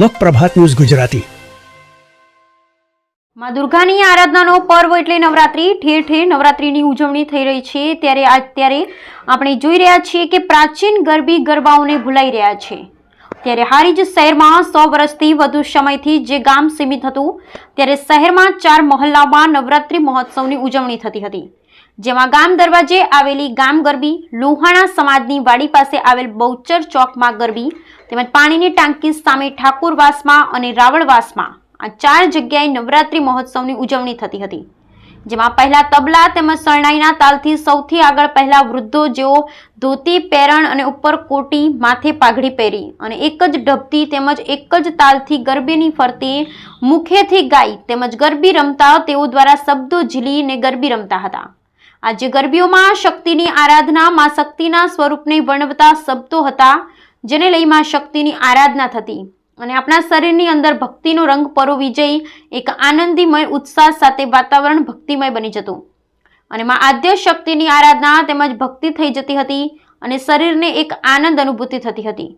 લોકપ્રભાત news Gujarati. માં દુર્ગાની આરાધનાનો પર્વ એટલે નવરાત્રી. ઠેર ઠેર નવરાત્રીની ઉજવણી થઈ રહી છે. ત્યારે અત્યારે આપણે જોઈ રહ્યા છીએ કે પ્રાચીન ગરબી ગરબાઓને ભૂલાઈ રહ્યા છે. ત્યારે હારીજ શહેરમાં સો વર્ષથી વધુ સમયથી જે ગામ સીમિત હતું, ત્યારે શહેરમાં ચાર મહોલ્લામાં નવરાત્રી મહોત્સવની ઉજવણી થતી હતી. જેમાં ગામ દરવાજે આવેલી ગામ ગરબી લોહાણા સમાજની વાડી પાસે આવેલ બહુચર ચોકમાં ગરબી તેમજ પાણીની ટાંકી સામે ઠાકુરવાસમાં અને રાવણવાસમાં આ ચાર જગ્યાએ નવરાત્રી મહોત્સવની ઉજવણી થતી હતી. જેમાં પહેલા તબલા તેમજ શરણાઈના તાલથી સૌથી આગળ પહેલા વૃદ્ધો જેઓ ધોતી, પેરણ અને ઉપર કોટી માથે પાઘડી પહેરી અને એક જ ઢબથી તેમજ એક જ તાલથી ગરબીની ફરતે મુખેથી ગાઈ તેમજ ગરબી રમતા તેઓ દ્વારા શબ્દો ઝીલીને ગરબી રમતા હતા. આજે ગરબીઓમાં શક્તિની આરાધના, માં શક્તિના સ્વરૂપને વર્ણવતા શબ્દો હતા, જેને લઈ માં શક્તિની આરાધના થતી. અને આપણા શરીરની અંદર ભક્તિનો રંગ પરોવી જઈ એક આનંદીમય ઉત્સાહ સાથે વાતાવરણ ભક્તિમય બની જતું. અને માં આદ્ય શક્તિની આરાધના તેમજ ભક્તિ થઈ જતી હતી અને શરીરને એક આનંદ અનુભૂતિ થતી હતી.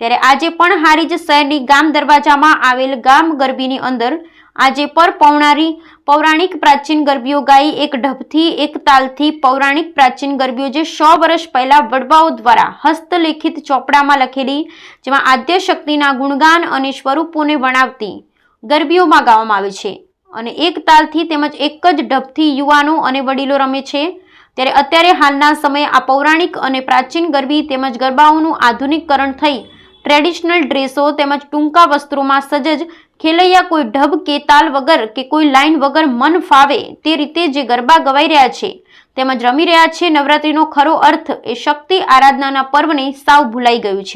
ત્યારે આજે પણ હારીજ શહેરની ગામ દરવાજામાં આવેલ ગામ ગરબીની અંદર આજે પર પૌણારી પૌરાણિક પ્રાચીન ગરબીઓ ગાઈ એક ઢબથી એક તાલથી પૌરાણિક પ્રાચીન ગરબીઓ જે સો વર્ષ પહેલાં વડવાઓ દ્વારા હસ્તલિખિત ચોપડામાં લખેલી, જેમાં આદ્ય શક્તિના ગુણગાન અને સ્વરૂપોને વણાવતી ગરબીઓમાં ગાવામાં આવે છે. અને એક તાલથી તેમજ એક જ ઢબથી યુવાનો અને વડીલો રમે છે. ત્યારે અત્યારે હાલના સમયે આ પૌરાણિક અને પ્રાચીન ગરબી તેમજ ગરબાઓનું આધુનિકકરણ થઈ ટ્રેડિશનલ ડ્રેસો તેમજ ટૂંકા વસ્ત્રોમાં સજજ, ખેલૈયા કોઈ ઢબ કે તાલ વગર કે કોઈ લાઈન વગર મન ફાવે તે રીતે જે ગરબા ગવાઈ રહ્યા છે. તેમજ રમી રહ્યા છે નવરાત્રીનો ખરો અર્થ એ શક્તિ આરાધનાના પર્વને સાવ ભૂલાઈ ગયું છે.